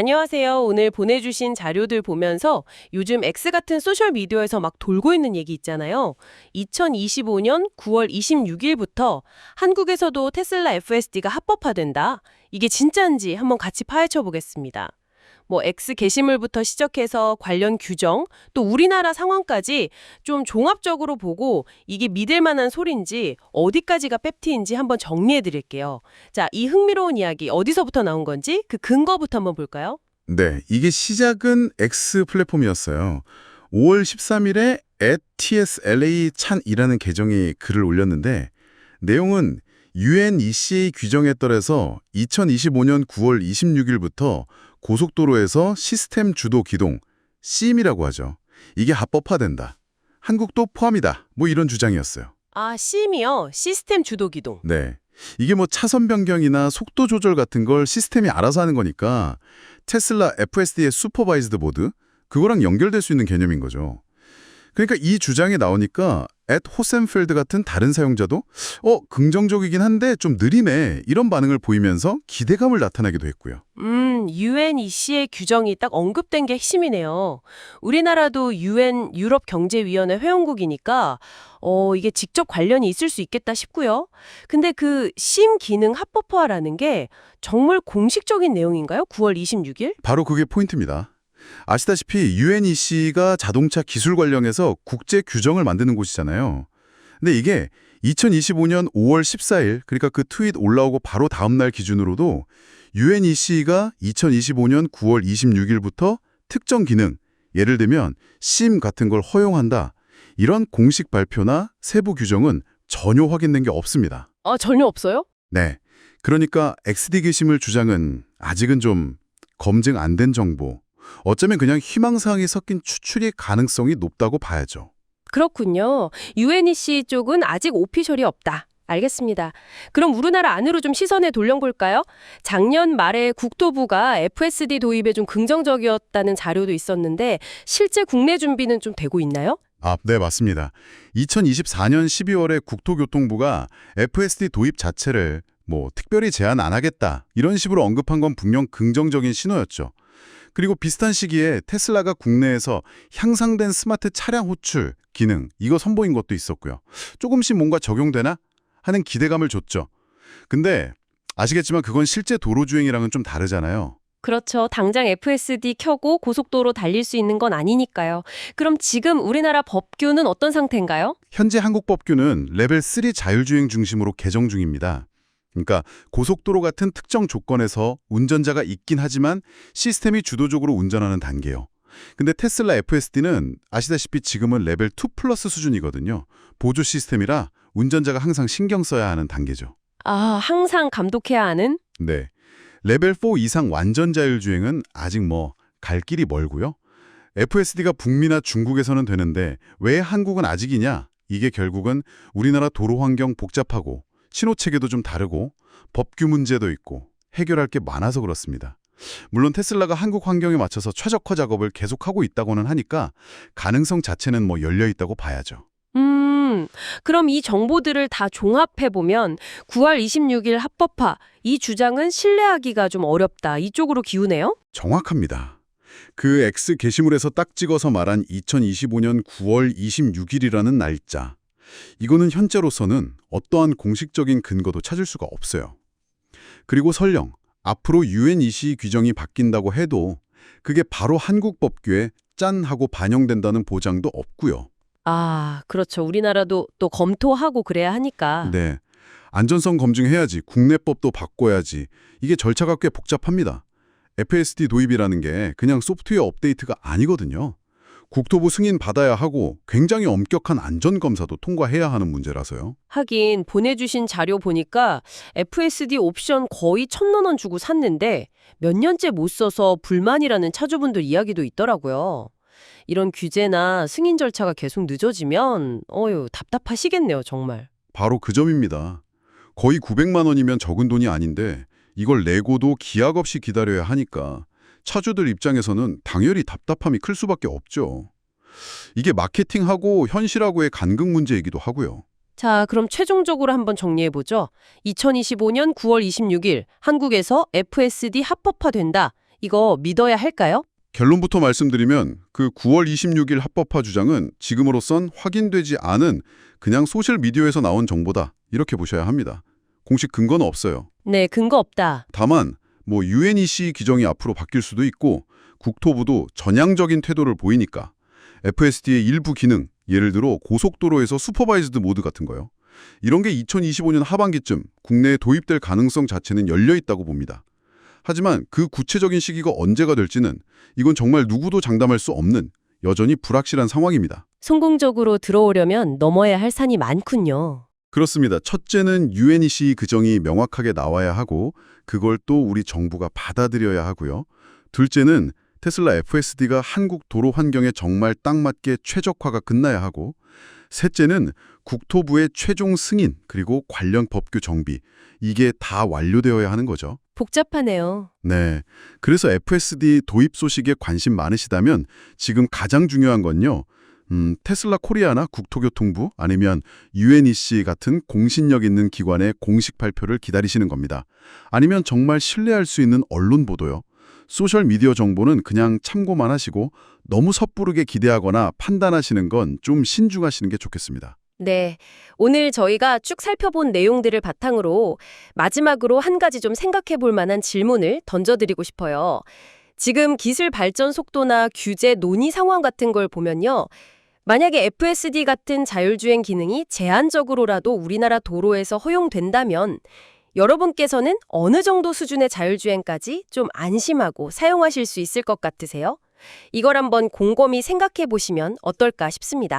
안녕하세요. 오늘 보내주신 자료들 보면서 요즘 X 같은 소셜미디어에서 막 돌고 있는 얘기 있잖아요. 2025년 9월 26일부터 한국에서도 테슬라 FSD가 합법화된다. 이게 진짜인지 한번 같이 파헤쳐 보겠습니다. 뭐 X 게시물부터 시작해서 관련 규정, 또 우리나라 상황까지 좀 종합적으로 보고 이게 믿을 만한 소리인지 어디까지가 펩티인지 한번 정리해 드릴게요. 자, 이 흥미로운 이야기 어디서부터 나온 건지 그 근거부터 한번 볼까요? 네, 이게 시작은 X 플랫폼이었어요. 5월 13일에 @tsla 찬이라는 계정이 글을 올렸는데 내용은 UNECA 규정에 따라서 2025년 9월 26일부터 고속도로에서 시스템 주도 기동, CM이라고 하죠. 이게 합법화된다. 한국도 포함이다. 뭐 이런 주장이었어요. 아, CM이요. 시스템 주도 기동. 네. 이게 뭐 차선 변경이나 속도 조절 같은 걸 시스템이 알아서 하는 거니까 테슬라 FSD의 슈퍼바이즈드 보드 그거랑 연결될 수 있는 개념인 거죠. 그러니까 이 주장이 나오니까 앳 호센펠드 같은 다른 사용자도 어 긍정적이긴 한데 좀 느리네 이런 반응을 보이면서 기대감을 나타나기도 했고요. 음, UNEC의 규정이 딱 언급된 게 핵심이네요. 우리나라도 UN 유럽 경제위원회 회원국이니까 어, 이게 직접 관련이 있을 수 있겠다 싶고요. 근데 그 심 기능 합법화라는 게 정말 공식적인 내용인가요? 9월 26일? 바로 그게 포인트입니다. 아시다시피 UNEC가 자동차 기술 관련해서 국제 규정을 만드는 곳이잖아요. 근데 이게 2025년 5월 14일, 그러니까 그 트윗 올라오고 바로 다음 날 기준으로도 UNEC가 2025년 9월 26일부터 특정 기능, 예를 들면 심 같은 걸 허용한다. 이런 공식 발표나 세부 규정은 전혀 확인된 게 없습니다. 아, 전혀 없어요? 네. 그러니까 XD 게시물 주장은 아직은 좀 검증 안 된 정보, 어쩌면 그냥 희망사항이 섞인 추출의 가능성이 높다고 봐야죠. 그렇군요. UNEC 쪽은 아직 오피셜이 없다. 알겠습니다. 그럼 우리나라 안으로 좀 시선에 돌려볼까요? 작년 말에 국토부가 FSD 도입에 좀 긍정적이었다는 자료도 있었는데 실제 국내 준비는 좀 되고 있나요? 아, 네, 맞습니다. 2024년 12월에 국토교통부가 FSD 도입 자체를 뭐 특별히 제한 안 하겠다 이런 식으로 언급한 건 분명 긍정적인 신호였죠. 그리고 비슷한 시기에 테슬라가 국내에서 향상된 스마트 차량 호출 기능 이거 선보인 것도 있었고요. 조금씩 뭔가 적용되나 하는 기대감을 줬죠. 근데 아시겠지만 그건 실제 도로 주행이랑은 좀 다르잖아요. 그렇죠. 당장 FSD 켜고 고속도로 달릴 수 있는 건 아니니까요. 그럼 지금 우리나라 법규는 어떤 상태인가요? 현재 한국 법규는 레벨 3 자율주행 중심으로 개정 중입니다. 그러니까 고속도로 같은 특정 조건에서 운전자가 있긴 하지만 시스템이 주도적으로 운전하는 단계요. 근데 테슬라 FSD는 아시다시피 지금은 레벨 2 플러스 수준이거든요. 보조 시스템이라 운전자가 항상 신경 써야 하는 단계죠. 아, 항상 감독해야 하는? 네. 레벨 4 이상 완전 자율주행은 아직 뭐 갈 길이 멀고요. FSD가 북미나 중국에서는 되는데 왜 한국은 아직이냐? 이게 결국은 우리나라 도로 환경 복잡하고 신호 체계도 좀 다르고 법규 문제도 있고 해결할 게 많아서 그렇습니다. 물론 테슬라가 한국 환경에 맞춰서 최적화 작업을 계속하고 있다고는 하니까 가능성 자체는 뭐 열려 있다고 봐야죠. 음, 그럼 이 정보들을 다 종합해보면 9월 26일 합법화, 이 주장은 신뢰하기가 좀 어렵다. 이쪽으로 기우네요? 정확합니다. 그 X 게시물에서 딱 찍어서 말한 2025년 9월 26일이라는 날짜. 이거는 현재로서는 어떠한 공식적인 근거도 찾을 수가 없어요. 그리고 설령 앞으로 UNEC 규정이 바뀐다고 해도 그게 바로 한국 법규에 짠 하고 반영된다는 보장도 없고요. 아, 그렇죠. 우리나라도 또 검토하고 그래야 하니까. 네. 안전성 검증해야지, 국내법도 바꿔야지. 이게 절차가 꽤 복잡합니다. FSD 도입이라는 게 그냥 소프트웨어 업데이트가 아니거든요. 국토부 승인 받아야 하고 굉장히 엄격한 안전검사도 통과해야 하는 문제라서요. 하긴 보내주신 자료 보니까 FSD 옵션 거의 천만 원 주고 샀는데 몇 년째 못 써서 불만이라는 차주분들 이야기도 있더라고요. 이런 규제나 승인 절차가 계속 늦어지면 어휴 답답하시겠네요 정말. 바로 그 점입니다. 거의 900만 원이면 적은 돈이 아닌데 이걸 내고도 기약 없이 기다려야 하니까 차주들 입장에서는 당연히 답답함이 클 수밖에 없죠. 이게 마케팅하고 현실하고의 간극 문제이기도 하고요. 자, 그럼 최종적으로 한번 정리해보죠. 2025년 9월 26일 한국에서 FSD 합법화된다. 이거 믿어야 할까요? 결론부터 말씀드리면 그 9월 26일 합법화 주장은 지금으로선 확인되지 않은 그냥 소셜 미디어에서 나온 정보다 이렇게 보셔야 합니다. 공식 근거는 없어요. 네, 근거 없다. 다만 뭐 UNEC 규정이 앞으로 바뀔 수도 있고 국토부도 전향적인 태도를 보이니까 FSD의 일부 기능, 예를 들어 고속도로에서 슈퍼바이즈드 모드 같은 거요. 이런 게 2025년 하반기쯤 국내에 도입될 가능성 자체는 열려 있다고 봅니다. 하지만 그 구체적인 시기가 언제가 될지는 이건 정말 누구도 장담할 수 없는 여전히 불확실한 상황입니다. 성공적으로 들어오려면 넘어야 할 산이 많군요. 그렇습니다. 첫째는 UNEC 규정이 명확하게 나와야 하고 그걸 또 우리 정부가 받아들여야 하고요. 둘째는 테슬라 FSD가 한국 도로 환경에 정말 딱 맞게 최적화가 끝나야 하고 셋째는 국토부의 최종 승인 그리고 관련 법규 정비 이게 다 완료되어야 하는 거죠. 복잡하네요. 네. 그래서 FSD 도입 소식에 관심 많으시다면 지금 가장 중요한 건요. 음, 테슬라 코리아나 국토교통부 아니면 UNEC 같은 공신력 있는 기관의 공식 발표를 기다리시는 겁니다. 아니면 정말 신뢰할 수 있는 언론 보도요. 소셜 미디어 정보는 그냥 참고만 하시고 너무 섣부르게 기대하거나 판단하시는 건 좀 신중하시는 게 좋겠습니다. 네. 오늘 저희가 쭉 살펴본 내용들을 바탕으로 마지막으로 한 가지 좀 생각해 볼 만한 질문을 던져드리고 싶어요. 지금 기술 발전 속도나 규제 논의 상황 같은 걸 보면요. 만약에 FSD 같은 자율주행 기능이 제한적으로라도 우리나라 도로에서 허용된다면 여러분께서는 어느 정도 수준의 자율주행까지 좀 안심하고 사용하실 수 있을 것 같으세요? 이걸 한번 곰곰이 생각해 보시면 어떨까 싶습니다.